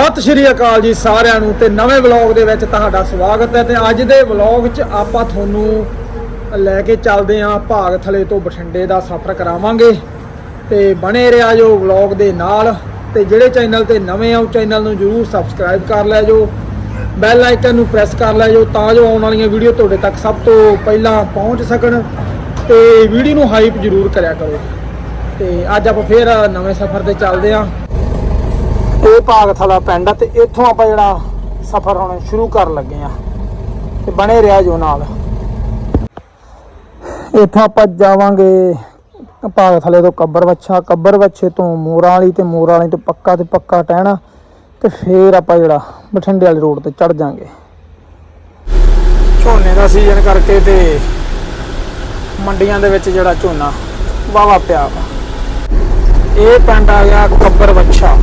ਸਤਿ ਸ਼੍ਰੀ ਅਕਾਲ ਜੀ ਸਾਰਿਆਂ ਨੂੰ ਤੇ ਨਵੇਂ ਵਲੌਗ ਦੇ ਵਿੱਚ ਤੁਹਾਡਾ ਸਵਾਗਤ ਹੈ ਤੇ ਅੱਜ ਦੇ ਵਲੌਗ 'ਚ ਆਪਾਂ ਤੁਹਾਨੂੰ ਲੈ ਕੇ ਚੱਲਦੇ ਆਂ ਭਾਗ ਥਲੇ ਤੋਂ ਬਠਿੰਡੇ ਦਾ ਸਫ਼ਰ ਕਰਾਵਾਂਗੇ ਤੇ ਬਣੇ ਰਿਹਾ ਜੋ ਵਲੌਗ ਦੇ ਨਾਲ ਤੇ ਜਿਹੜੇ ਚੈਨਲ ਤੇ ਨਵੇਂ ਆ, ਉਹ ਚੈਨਲ ਨੂੰ ਜਰੂਰ ਸਬਸਕ੍ਰਾਈਬ ਕਰ ਲੈ ਜੋ, ਬੈਲ ਆਈਕਨ ਨੂੰ ਪ੍ਰੈਸ ਕਰ ਲੈ ਜੋ ਤਾਂ ਜੋ ਆਉਣ ਵਾਲੀਆਂ ਵੀਡੀਓ ਤੁਹਾਡੇ ਤੱਕ ਸਭ ਤੋਂ ਪਹਿਲਾਂ ਪਹੁੰਚ ਸਕਣ ਤੇ ਵੀਡੀਓ ਨੂੰ ਹਾਈਪ ਜਰੂਰ ਕਰਿਆ ਕਰੋ। ਤੇ ਅੱਜ ਆਪਾਂ ਫੇਰ ਨਵੇਂ ਸਫ਼ਰ ਤੇ ਚੱਲਦੇ ਆਂ ਇਹ ਭਾਗਥਲਾ ਪਿੰਡ ਆ ਤੇ ਇੱਥੋਂ ਆਪਾਂ ਜਿਹੜਾ ਸਫ਼ਰ ਹੁਣ ਸ਼ੁਰੂ ਕਰਨ ਲੱਗੇ ਆ ਤੇ ਬਣੇ ਰਿਹਾ ਜੋ ਨਾਲ। ਇੱਥੋਂ ਆਪਾਂ ਜਾਵਾਂਗੇ ਭਾਗਥਲੇ ਤੋਂ ਕੱਬਰ ਵੱਛਾ ਕੱਬਰ ਵੱਛੇ ਤੋਂ ਮੋਰਾਂ ਵਾਲੀ ਤੇ ਮੋਰਾਂ ਵਾਲੀ ਤੋਂ ਪੱਕਾ ਤੇ ਪੱਕਾ ਟਹਿਣਾ ਤੇ ਫੇਰ ਆਪਾਂ ਜਿਹੜਾ ਬਠਿੰਡੇ ਵਾਲੇ ਰੋਡ ਤੇ ਚੜ ਜਾਾਂਗੇ। ਝੋਨੇ ਦਾ ਸੀਜ਼ਨ ਕਰਕੇ ਤੇ ਮੰਡੀਆਂ ਦੇ ਵਿੱਚ ਜਿਹੜਾ ਝੋਨਾ ਵਾਵਾ ਪਿਆ ਵਾ। ਇਹ ਪਿੰਡ ਆ ਗਿਆ ਕੱਬਰ ਵੱਛਾ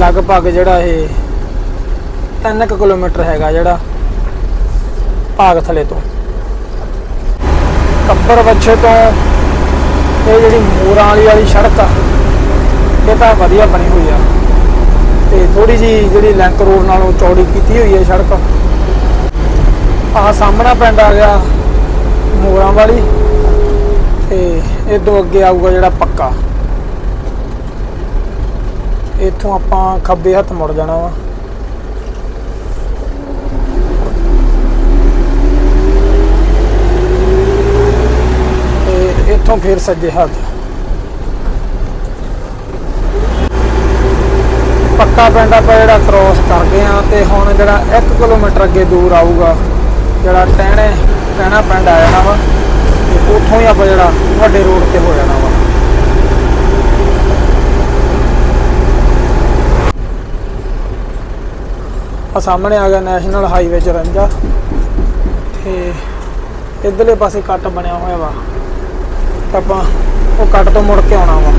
ਲਗਭਗ ਜਿਹੜਾ ਇਹ 3 ਕਿਲੋਮੀਟਰ ਹੈਗਾ ਜਿਹੜਾ ਭਾਗ ਥਲੇ ਤੋਂ। ਕੱਬਰ ਵੱਛੇ ਤੋਂ ਇਹ ਜਿਹੜੀ ਮੋਰਾਂ ਵਾਲੀ ਵਾਲੀ ਸੜਕ ਆ, ਇਹ ਤਾਂ ਵਧੀਆ ਬਣੀ ਹੋਈ ਆ। ਤੇ ਥੋੜੀ ਜੀ ਜਿਹੜੀ ਲਿੰਕ ਰੋਡ ਨਾਲੋਂ ਚੌੜੀ ਕੀਤੀ ਹੋਈ ਹੈ ਸੜਕ। ਆਹ ਸਾਹਮਣਾ ਪਿੰਡ ਆ ਗਿਆ ਮੋਰਾਂ ਵਾਲੀ, ਤੇ ਇਹ ਤੋਂ ਅੱਗੇ ਆਊਗਾ ਜਿਹੜਾ ਪੱਕਾ। ਇੱਥੋਂ ਆਪਾਂ ਖੱਬੇ ਹੱਥ ਮੁੜ ਜਾਣਾ ਵਾ। ਤੇ ਇੱਥੋਂ ਫਿਰ ਸੱਜੇ ਹੱਥ। ਪੱਕਾ ਪਿੰਡ ਆਪਾਂ ਜਿਹੜਾ ਕ੍ਰੋਸ ਕਰਦੇ ਗਏ ਆ ਤੇ ਹੁਣ ਜਿਹੜਾ 1 ਕਿਲੋਮੀਟਰ ਅੱਗੇ ਦੂਰ ਆਊਗਾ, ਜਿਹੜਾ ਟਹਿਣੇ ਟਹਿਣਾ ਪਿੰਡ ਆ ਜਾਣਾ ਵਾ, ਤੇ ਉੱਥੋਂ ਹੀ ਆਪਾਂ ਜਿਹੜਾ ਵੱਡੇ ਰੋਡ ਤੇ ਹੋ ਜਾਣਾ ਵਾ ਆ ਸਾਹਮਣੇ ਆ ਗਿਆ ਨੈਸ਼ਨਲ ਹਾਈਵੇ 54 ਤੇ ਇਧਰਲੇ ਪਾਸੇ ਕੱਟ ਬਣਿਆ ਹੋਇਆ ਵਾ। ਆਪਾਂ ਉਹ ਕੱਟ ਤੋਂ ਮੁੜ ਕੇ ਆਉਣਾ ਵਾ।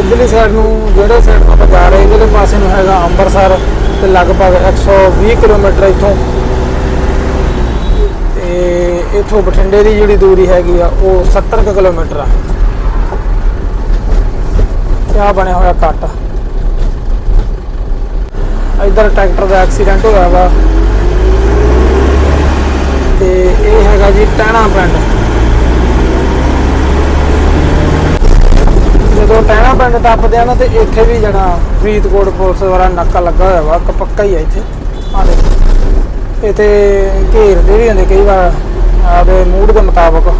ਇਧਰਲੀ ਸਾਈਡ ਨੂੰ ਜਿਹੜੇ ਸਾਈਡ ਤੋਂ ਆਪਾਂ ਜਾ ਰਹੇ ਇਧਰਲੇ ਪਾਸੇ ਨੂੰ ਹੈਗਾ ਅੰਮ੍ਰਿਤਸਰ ਤੇ ਲਗਭਗ 120 ਕਿਲੋਮੀਟਰ ਇੱਥੋਂ। ਤੇ ਇੱਥੋਂ ਬਠਿੰਡੇ ਦੀ ਜਿਹੜੀ ਦੂਰੀ ਹੈਗੀ ਆ, ਉਹ 70 ਕੁ ਕਿਲੋਮੀਟਰ ਆ। ਤੇ ਆਹ ਬਣਿਆ ਹੋਇਆ ਕੱਟ। ਇਧਰ ਟਰੈਕਟਰ ਦਾ ਐਕਸੀਡੈਂਟ ਹੋਇਆ ਵਾ। ਤੇ ਇਹ ਹੈਗਾ ਜੀ ਟਹਿਣਾ ਪਿੰਡ। ਜਦੋਂ ਟਹਿਣਾ ਪਿੰਡ ਟੱਪਦੇ ਆ ਨਾ ਤੇ ਇੱਥੇ ਵੀ ਜਿਹੜਾ ਫਰੀਦਕੋਟ ਪੁਲਿਸ ਦੁਆਰਾ ਨਾਕਾ ਲੱਗਾ ਹੋਇਆ ਵਾ, ਇੱਕ ਪੱਕਾ ਹੀ ਆ ਇੱਥੇ। ਆ ਦੇ ਇੱਥੇ ਘੇਰਦੇ ਵੀ ਹੁੰਦੇ ਕਈ ਵਾਰ, ਆਪਦੇ ਮੂਡ ਦੇ ਮੁਤਾਬਕ।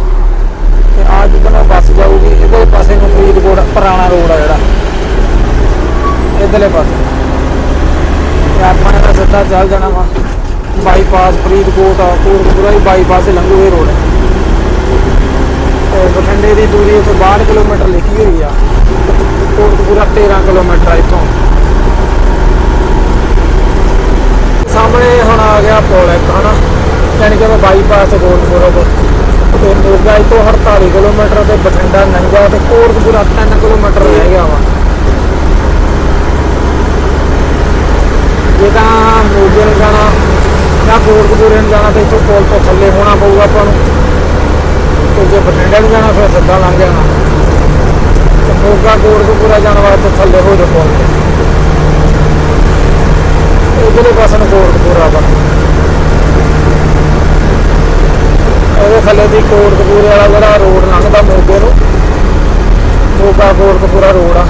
ਤੇ ਆ ਜਦੋਂ ਬੱਸ ਜਾਊਗੀ, ਇਹਦੇ ਪਾਸੇ ਨੂੰ ਫਰੀਦਕੋਟ ਪੁਰਾਣਾ ਰੋਡ ਆ ਜਿਹੜਾ। ਇਧਰਲੇ ਪਾਸੇ। ਤੇ ਆਪਾਂ ਨੇ ਸਿੱਧਾ ਚੱਲ ਜਾਣਾ ਵਾ। ਬਾਈਪਾਸ ਫਰੀਦਕੋਟ ਆ ਕੋਟਪੁਰਾ ਹੀ ਬਾਈਪਾਸ ਹੀ ਲੰਘੂ ਇਹ ਰੋਡ ਤੇ ਬਠਿੰਡੇ ਦੀ ਦੂਰੀ ਇੱਥੇ 62 ਕਿਲੋਮੀਟਰ ਲਿਖੀ ਹੋਈ ਆ। ਕੋਟਪੁਰਾ 13 ਕਿਲੋਮੀਟਰ ਆ ਇੱਥੋਂ। ਸਾਹਮਣੇ ਹੁਣ ਆ ਗਿਆ ਪੁਲ ਇੱਕ ਹਨਾ? ਯਾਨੀ ਕਿ ਬਾਈਪਾਸ ਤੇ ਤੋਂ ਤੇ ਮੋਗਾ ਇੱਥੋਂ 48 ਕਿਲੋਮੀਟਰ ਤੇ ਬਠਿੰਡਾ ਨੰਗਾ ਤੇ ਕੋਟਕਪੂਰਾ 3 ਕਿਲੋਮੀਟਰ ਰਹਿ ਗਿਆ ਵਾ। ਜੇ ਤਾਂ ਮੋਗੇ ਨੂੰ ਜਾਣਾ, ਜਾਂ ਕੋਟਕਪੂਰੇ ਨੂੰ ਜਾਣਾ, ਤੇ ਇੱਥੋਂ ਪੁਲ ਤੋਂ ਥੱਲੇ ਹੋਣਾ ਪਊਗਾ ਆਪਾਂ ਨੂੰ। ਤੇ ਜੇ ਬਠਿੰਡੇ ਨੂੰ ਜਾਣਾ, ਫਿਰ ਸਿੱਧਾ ਲੰਘ ਜਾਣਾ। ਤੇ ਮੋਗਾ ਕੋਟਕਪੂਰਾ ਜਾਣ ਵਾਸਤੇ ਥੱਲੇ ਹੋ ਜਾ ਪੁਲ ਤੇ। ਪਾਸੇ ਨੂੰ ਕੋਟਕਪੂਰਾ ਵਾ ਇਹਦੇ ਥੱਲੇ ਦੀ ਕੋਟਕਪੂਰੇ ਵਾਲਾ ਜਿਹੜਾ ਰੋਡ ਲੰਘਦਾ ਮੋਗੇ ਨੂੰ ਮੋਗਾ ਕੋਟਕਪੂਰਾ ਰੋਡ ਆ।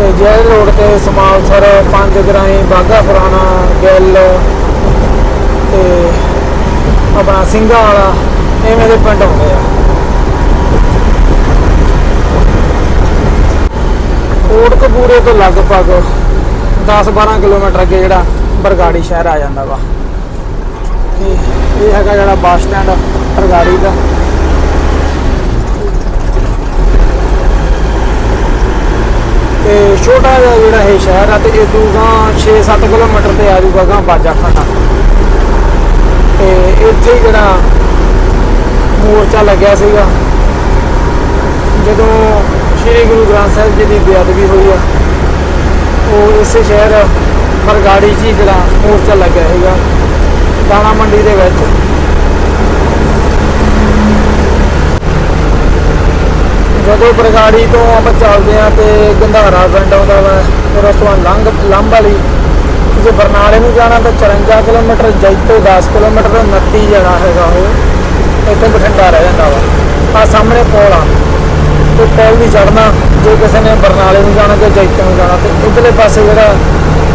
ਤੇ ਜਿਹੜੇ ਰੋਡ ਤੇ ਸਮਾਲਸਰ ਪੰਜ ਗਰਾਈ ਬਾਗਾ ਪੁਰਾਣਾ ਗਿੱਲ ਤੇ ਆਪਣਾ ਸਿੰਘਾਂ ਵਾਲਾ, ਐਵੇਂ ਦੇ ਪਿੰਡ ਹੁੰਦੇ ਆ। ਕੋਟਕਪੂਰੇ ਤੋਂ ਲਗਭਗ 10-12 ਕਿਲੋਮੀਟਰ ਅੱਗੇ ਜਿਹੜਾ ਬਰਗਾੜੀ ਸ਼ਹਿਰ ਆ ਜਾਂਦਾ ਵਾ। ਤੇ ਇਹ ਹੈਗਾ ਜਿਹੜਾ ਬੱਸ ਸਟੈਂਡ ਬਰਗਾੜੀ ਦਾ। ਤੇ ਛੋਟਾ ਜਿਹਾ ਜਿਹੜਾ ਇਹ ਸ਼ਹਿਰ ਆ ਤੇ ਇਹ ਤੋਂ ਗਾਂ 6-7 ਕਿਲੋਮੀਟਰ ਤੇ ਆ ਜੂਗਾ ਗਾਂ ਬਾਜਾਖਾਨਾ ਤੇ ਇੱਥੇ ਹੀ ਜਿਹੜਾ ਮੋਰਚਾ ਲੱਗਿਆ ਸੀਗਾ। ਜਦੋਂ ਸ੍ਰੀ ਗੁਰੂ ਗ੍ਰੰਥ ਸਾਹਿਬ ਜੀ ਦੀ ਬੇਅਦਬੀ ਹੋਈ ਆ, ਉਹ ਇਸੇ ਸ਼ਹਿਰ ਬਰਗਾੜੀ 'ਚ ਹੀ ਜਿਹੜਾ ਮੋਰਚਾ ਲੱਗਿਆ ਸੀਗਾ, ਦਾਣਾ ਮੰਡੀ ਦੇ ਵਿੱਚ। ਜਦੋਂ ਬਰਗਾੜੀ ਤੋਂ ਆਪਾਂ ਚੱਲਦੇ ਆ ਤੇ ਗੰਧਾਰਾ ਪਿੰਡ ਆਉਂਦਾ ਵਾ, ਫਿਰ ਉਸ ਤੋਂ ਬਾਅਦ ਲੰਘ ਲੰਬ ਵਾਲੀ। ਜੇ ਬਰਨਾਲੇ ਨੂੰ ਜਾਣਾ ਤਾਂ 54 ਕਿਲੋਮੀਟਰ ਜੈਤੋ 10 ਕਿਲੋਮੀਟਰ 29 ਜਾਣਾ ਹੈਗਾ ਉਹ, ਇੱਥੇ ਬਠਿੰਡਾ ਰਹਿ ਜਾਂਦਾ ਵਾ। ਆ ਸਾਹਮਣੇ ਪੋਲ ਆ। ਤੇ ਪੁਲ ਵੀ ਚੜਨਾ ਜੇ ਕਿਸੇ ਨੇ ਬਰਨਾਲੇ ਨੂੰ ਜਾਣਾ ਜਾਂ ਜੈਤੋ ਨੂੰ ਜਾਣਾ, ਤੇ ਇਧਰਲੇ ਪਾਸੇ ਜਿਹੜਾ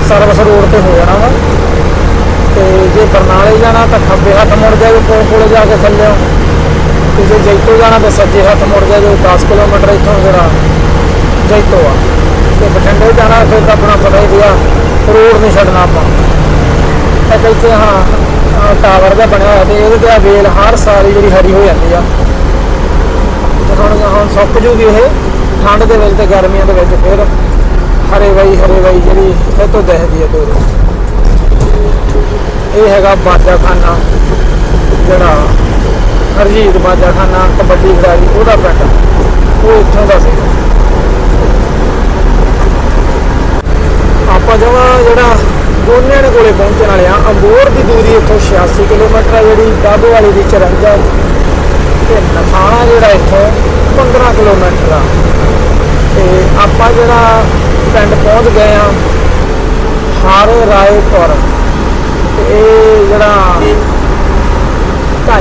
ਸਰਵਿਸ ਰੋਡ ਤੇ ਹੋ ਜਾਣਾ ਵਾ। ਤੇ ਜੇ ਬਰਨਾਲੇ ਜਾਣਾ ਤਾਂ ਖੱਬੇ ਹੱਥ ਮੁੜ ਜਾਓ ਪੁਲ ਕੋਲ ਜਾ ਕੇ ਥੱਲੇ ਤੇ ਜੇ ਜੈਤੋ ਜਾਣਾ ਤਾਂ ਸੱਜੇ ਹੱਥ ਮੁੜ ਜਾਓ 10 ਕਿਲੋਮੀਟਰ ਇੱਥੋਂ ਜਿਹੜਾ ਜੈਤੋ ਆ। ਤੇ ਬਠਿੰਡੇ ਜਾਣਾ ਫਿਰ ਤਾਂ ਆਪਣਾ ਪਤਾ ਹੀ ਗਿਆ ਰੋਡ ਨਹੀਂ ਛੱਡਣਾ ਆਪਾਂ। ਤੇ ਇੱਥੇ ਹਾਂ ਟਾਵਰ ਦਾ ਬਣਿਆ ਹੋਇਆ ਤੇ ਇਹਦੇ ਤੇ ਆ ਵੇਲ ਹਰ ਸਾਲ ਜਿਹੜੀ ਹਰੀ ਹੋ ਜਾਂਦੀ ਆ। ਤੇ ਹੁਣ ਹੁਣ ਸੁੱਕ ਜੂਗੀ ਇਹ, ਠੰਡ ਦੇ ਵਿੱਚ ਤੇ ਗਰਮੀਆਂ ਦੇ ਵਿੱਚ ਫਿਰ ਹਰੇ ਵਈ ਹਰੇ ਵਈ ਜਿਹੜੀ ਇਹ ਤੋਂ ਦਿਖਦੀ ਆ ਦੂਰ। ਇਹ ਹੈਗਾ ਬਾਜਾਖਾਨਾ, ਜਿਹੜਾ ਹਰਜੀਤ ਬਾਜਾਖਾਨਾ, ਕਬੱਡੀ ਖਿਡਾਰੀ, ਉਹਦਾ ਪਿੰਡ। ਉਹ ਇੱਥੋਂ ਦਾ ਸੀ। ਆਪਾਂ ਜਮਾਂ ਜਿਹੜਾ ਦੋਨਿਆਂ ਦੇ ਕੋਲੇ ਪਹੁੰਚਣ ਵਾਲੇ ਆ ਅੰਬੋਰ ਦੀ ਦੂਰੀ ਇੱਥੋਂ 86 ਕਿਲੋਮੀਟਰ ਆ ਜਿਹੜੀ ਦਾਬੋ ਵਾਲੀ ਦੀ 54 ਤੇ ਨਥਾਣਾ ਜਿਹੜਾ ਇੱਥੋਂ 15 ਕਿਲੋਮੀਟਰ ਆ। ਤੇ ਆਪਾਂ ਜਿਹੜਾ ਪਿੰਡ ਪਹੁੰਚ ਗਏ ਆ ਹਰ ਰਾਏਪੁਰ। ਤੇ ਇਹ ਜਿਹੜਾ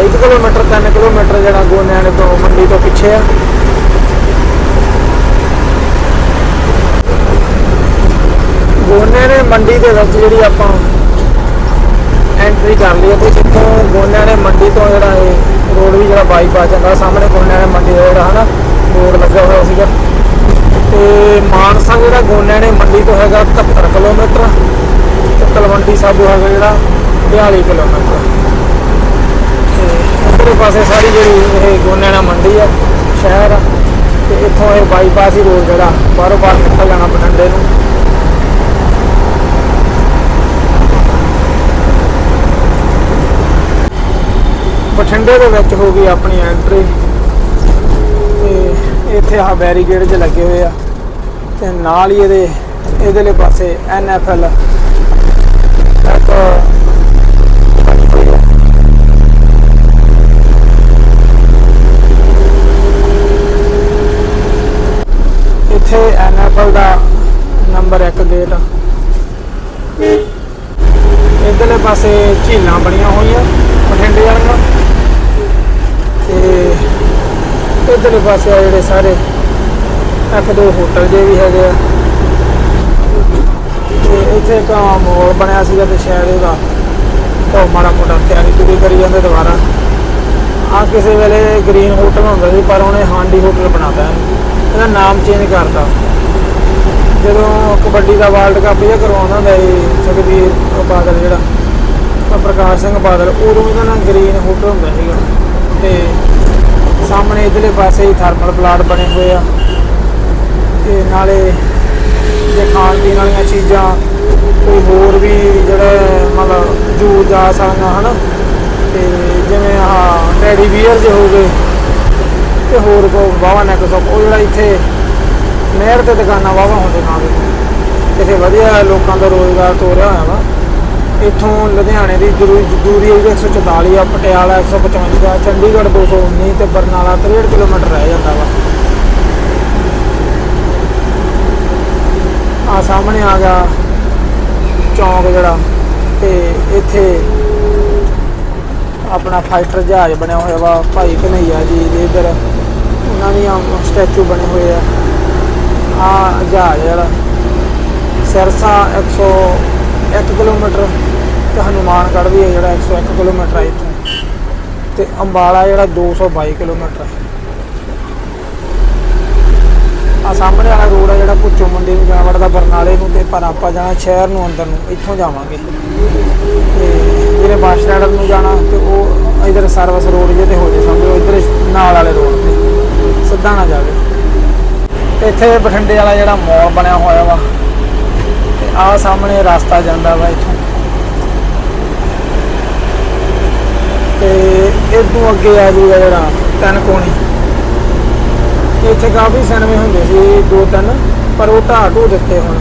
2.5 ਕਿਲੋਮੀਟਰ 3 ਕਿਲੋਮੀਟਰ ਜਿਹੜਾ ਗੋਨਿਆਣੇ ਤੋਂ ਮੰਡੀ ਤੋਂ ਪਿੱਛੇ ਆ। ਗੋਨਿਆਂ ਨੇ ਮੰਡੀ ਦੇ ਵਿੱਚ ਜਿਹੜੀ ਆਪਾਂ ਐਂਟਰੀ ਕਰ ਲਈ ਹੈ ਤੇ ਜਿੱਥੋਂ ਗੋਨਿਆਂ ਨੇ ਮੰਡੀ ਤੋਂ ਜਿਹੜਾ ਇਹ ਰੋਡ ਵੀ ਜਿਹੜਾ ਬਾਈਪਾਸ ਜਾਂਦਾ, ਸਾਹਮਣੇ ਗੋਨਿਆਂ ਨੇ ਮੰਡੀ ਦਾ ਜਿਹੜਾ ਹਨਾ ਰੋਡ ਲੱਗਾ ਹੋਇਆ ਸੀਗਾ। ਤੇ ਮਾਨਸਾ ਜਿਹੜਾ ਗੋਨਿਆਂ ਨੇ ਮੰਡੀ ਤੋਂ ਹੈਗਾ 71 ਕਿਲੋਮੀਟਰ, ਤੇ ਤਲਵੰਡੀ ਸਾਬੋ ਹੈਗਾ ਜਿਹੜਾ 42 ਕਿਲੋਮੀਟਰ। ਉਧਰਲੇ ਪਾਸੇ ਸਾਰੀ ਜਿਹੜੀ ਇਹ ਗੋਨਿਆਣਾ ਮੰਡੀ ਆ, ਸ਼ਹਿਰ ਆ, ਤੇ ਇੱਥੋਂ ਇਹ ਬਾਈਪਾਸ ਹੀ ਰੋਡ ਜਿਹੜਾ, ਬਾਹਰੋਂ ਬਾਹਰ ਨਿਕਲ ਜਾਣਾ ਬਠਿੰਡੇ ਨੂੰ। ਬਠਿੰਡੇ ਦੇ ਵਿੱਚ ਹੋ ਗਈ ਆਪਣੀ ਐਂਟਰੀ ਤੇ ਇੱਥੇ ਆਹ ਬੈਰੀਗੇਡ ਜੇ ਲੱਗੇ ਹੋਏ ਆ, ਤੇ ਨਾਲ ਹੀ ਇਹਦੇ ਇਹਦੇਲੇ ਪਾਸੇ ਐਨਐਫਐਲ ਇੱਕ ਬਣੀ ਹੋਈ ਆ। ਇੱਥੇ ਐਨਐਫਐਲ ਦਾ ਨੰਬਰ 1 ਗੇਟ ਆ ਇਧਰਲੇ ਪਾਸੇ ਝੀਲਾਂ ਬਣੀਆਂ ਹੋਈਆਂ, ਬਠਿੰਡੇ ਵਾਲੀਆਂ ਤੇ ਇਧਰਲੇ ਪਾਸੇ ਆ ਜਿਹੜੇ ਸਾਰੇ, ਇੱਕ ਦੋ ਹੋਟਲ ਜੇ ਵੀ ਹੈਗੇ ਆ। ਤੇ ਇੱਥੇ ਇੱਕ ਮੋਲ ਬਣਿਆ ਸੀਗਾ ਤੇ ਸ਼ਾਇਦ ਇਹਦਾ ਉਹ ਮਾੜਾ ਮੋਟਾ ਤਿਆਰੀ ਤੁਰੀ ਕਰੀ ਜਾਂਦੇ ਦੁਬਾਰਾ। ਆ ਕਿਸੇ ਵੇਲੇ ਗ੍ਰੀਨ ਹੋਟਲ ਹੁੰਦਾ ਸੀ, ਪਰ ਉਹਨੇ ਹਾਂਡੀ ਹੋਟਲ ਬਣਾਤਾ ਇਹਨੂੰ। ਇਹਦਾ ਨਾਮ ਚੇਂਜ ਕਰਤਾ। ਜਦੋਂ ਕਬੱਡੀ ਦਾ ਵਰਲਡ ਕੱਪ ਜਿਹਾ ਕਰਵਾਉਂਦਾ ਹੁੰਦਾ ਸੀ, ਸੁਖਬੀਰ ਬਾਦਲ ਜਿਹੜਾ ਪ੍ਰਕਾਸ਼ ਸਿੰਘ ਬਾਦਲ, ਉਦੋਂ ਇਹਦਾ ਨਾਮ ਗ੍ਰੀਨ ਹੋਟਲ ਹੁੰਦਾ ਸੀਗਾ। ਤੇ ਸਾਹਮਣੇ ਇਧਰਲੇ ਪਾਸੇ ਹੀ ਥਰਮਲ ਪਲਾਟ ਬਣੇ ਹੋਏ ਆ। ਤੇ ਨਾਲੇ ਜੇ ਖਾਣ ਪੀਣ ਵਾਲੀਆਂ ਚੀਜ਼ਾਂ, ਕੋਈ ਹੋਰ ਵੀ ਜਿਹੜੇ ਮਤਲਬ ਜੂ ਜਾ ਸਕਦਾ ਹਨਾ? ਤੇ ਜਿਵੇਂ ਆਹ ਟੈਡੀ ਬੀਅਰ ਜੇ ਹੋ ਗਏ, ਤੇ ਹੋਰ ਕੋ ਵਾਵਾ ਨੈਕ ਸੋਪ ਉਹ ਜਿਹੜਾ ਇੱਥੇ ਨਹਿਰ ਤੇ ਦੁਕਾਨਾਂ ਵਾਵਾ ਹੁੰਦੇ ਨਾਲ। ਇੱਥੇ ਵਧੀਆ ਲੋਕਾਂ ਦਾ ਰੋਜ਼ਗਾਰ ਤੋਰਿਆ ਹੋਇਆ ਵਾ। ਇੱਥੋਂ ਲੁਧਿਆਣੇ ਦੀ ਦੂਰੀ ਦੂਰੀ ਹੈ 144 ਆ, ਪਟਿਆਲਾ 155 ਚੰਡੀਗੜ੍ਹ 219 ਤੇ ਬਰਨਾਲਾ 63 ਕਿਲੋਮੀਟਰ ਰਹਿ ਜਾਂਦਾ ਵਾ। ਆ ਸਾਹਮਣੇ ਆ ਗਿਆ ਚੌਂਕ ਜਿਹੜਾ ਤੇ ਇੱਥੇ ਆਪਣਾ ਫਾਈਟਰ ਜਹਾਜ਼ ਬਣਿਆ ਹੋਇਆ ਵਾ, ਭਾਈ ਕਨਈਆ ਜੀ ਦੇ ਇਧਰ। ਉਹਨਾਂ ਦੀਆਂ ਸਟੈਚੂ ਬਣੇ ਹੋਏ ਆ। ਆ ਜਹਾਜ਼ ਜਿਹੜਾ ਸਿਰਸਾ 101 ਕਿਲੋਮੀਟਰ ਤੇ ਹਨੂਮਾਨਗੜ੍ਹ ਵੀ ਹੈ ਜਿਹੜਾ 101 ਕਿਲੋਮੀਟਰ ਹੈ ਇੱਥੋਂ। ਤੇ ਅੰਬਾਲਾ ਜਿਹੜਾ 222 ਕਿਲੋਮੀਟਰ ਹੈ। ਆ ਸਾਹਮਣੇ ਵਾਲਾ ਰੋਡ ਆ ਜਿਹੜਾ ਭੁੱਚੋ ਮੰਡੀ ਨੂੰ ਜਾਣ ਵੜਦਾ ਬਰਨਾਲੇ ਨੂੰ ਤੇ ਪਰ ਆਪਾਂ ਜਾਣਾ ਸ਼ਹਿਰ ਨੂੰ ਅੰਦਰ ਨੂੰ, ਇੱਥੋਂ ਜਾਵਾਂਗੇ। ਤੇ ਜਿਹੜੇ ਬੱਸ ਸਟੈਂਡ ਨੂੰ ਜਾਣਾ ਤੇ ਉਹ ਇਧਰ ਸਰਵਿਸ ਰੋਡ ਜੇ ਤੇ ਹੋ ਜੇ ਸਮਝੋ ਇਧਰ ਨਾਲ ਵਾਲੇ ਰੋਡ ਤੇ। ਸਿੱਧਾ ਨਾ ਜਾਵੇ। ਤੇ ਇੱਥੇ ਬਠਿੰਡੇ ਵਾਲਾ ਜਿਹੜਾ ਮੋਲ ਬਣਿਆ ਹੋਇਆ ਵਾ, ਤੇ ਆ ਸਾਹਮਣੇ ਰਸਤਾ ਜਾਂਦਾ ਵਾ ਇੱਥੋਂ ਤੇ ਇਦੋਂ ਅੱਗੇ ਆ ਜੂਗਾ ਜਿਹੜਾ ਤਿੰਨ ਕੋਣੀ। ਇੱਥੇ ਕਾਫੀ ਸਿਨੇਮੇ ਹੁੰਦੇ ਸੀ, ਦੋ ਤਿੰਨ, ਪਰ ਉਹ ਢਾਹ ਢੂ ਦਿੱਤੇ ਹੁਣ।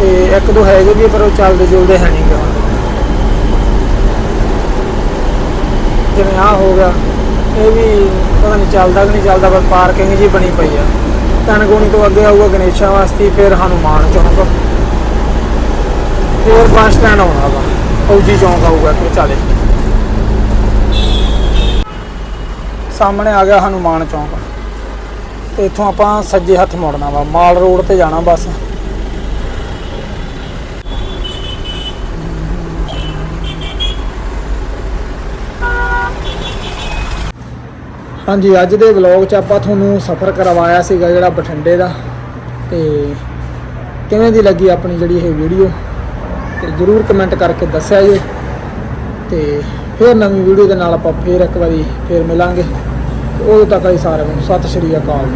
ਤੇ ਇੱਕ ਦੋ ਹੈਗੇ ਵੀ ਪਰ ਉਹ ਚੱਲਦੇ ਜੁਲਦੇ ਹੈ ਨਹੀਂ ਗੇ ਹੁਣ। ਜਿਵੇਂ ਆ ਹੋ ਗਿਆ, ਇਹ ਵੀ ਪਤਾ ਨਹੀਂ ਚੱਲਦਾ ਕਿ ਨਹੀਂ ਚੱਲਦਾ, ਪਰ ਪਾਰਕਿੰਗ ਜੀ ਬਣੀ ਪਈ ਆ। ਤਨਗੋਣੀ ਤੋਂ ਅੱਗੇ ਆਊਗਾ ਗਣੇਸ਼ਾ ਵਾਸਤੇ, ਫਿਰ ਹਨੂਮਾਨ ਚੌਂਕ। ਫਿਰ ਬੱਸ ਸਟੈਂਡ ਆਉਣਾ ਵਾ। ਫੌਜੀ ਚੌਂਕ ਆਊਗਾ ਕਿ ਚਾਲੇ ਸਾਹਮਣੇ ਆ ਗਿਆ ਹਨੂਮਾਨ ਚੌਂਕ। ਤੇ ਇੱਥੋਂ ਆਪਾਂ ਸੱਜੇ ਹੱਥ ਮੁੜਨਾ ਵਾ, ਮਾਲ ਰੋਡ ਤੇ ਜਾਣਾ ਬਸ। ਹਾਂਜੀ, ਅੱਜ ਦੇ ਵਲੌਗ 'ਚ ਆਪਾਂ ਤੁਹਾਨੂੰ ਸਫ਼ਰ ਕਰਵਾਇਆ ਸੀਗਾ ਜਿਹੜਾ ਬਠਿੰਡੇ ਦਾ। ਤੇ ਕਿਵੇਂ ਦੀ ਲੱਗੀ ਆਪਣੀ ਜਿਹੜੀ ਇਹ ਵੀਡੀਓ ਤੇ ਜਰੂਰ ਕਮੈਂਟ ਕਰਕੇ ਦੱਸਿਆ ਜੀ। ਤੇ ਫਿਰ ਨਵੀਂ ਵੀਡੀਓ ਦੇ ਨਾਲ ਆਪਾਂ ਫੇਰ ਇੱਕ ਵਾਰੀ ਫੇਰ ਮਿਲਾਂਗੇ। ਉਦੋਂ ਤੱਕ ਲਈ ਸਾਰਿਆਂ ਨੂੰ ਸਤਿ ਸ਼੍ਰੀ ਅਕਾਲ।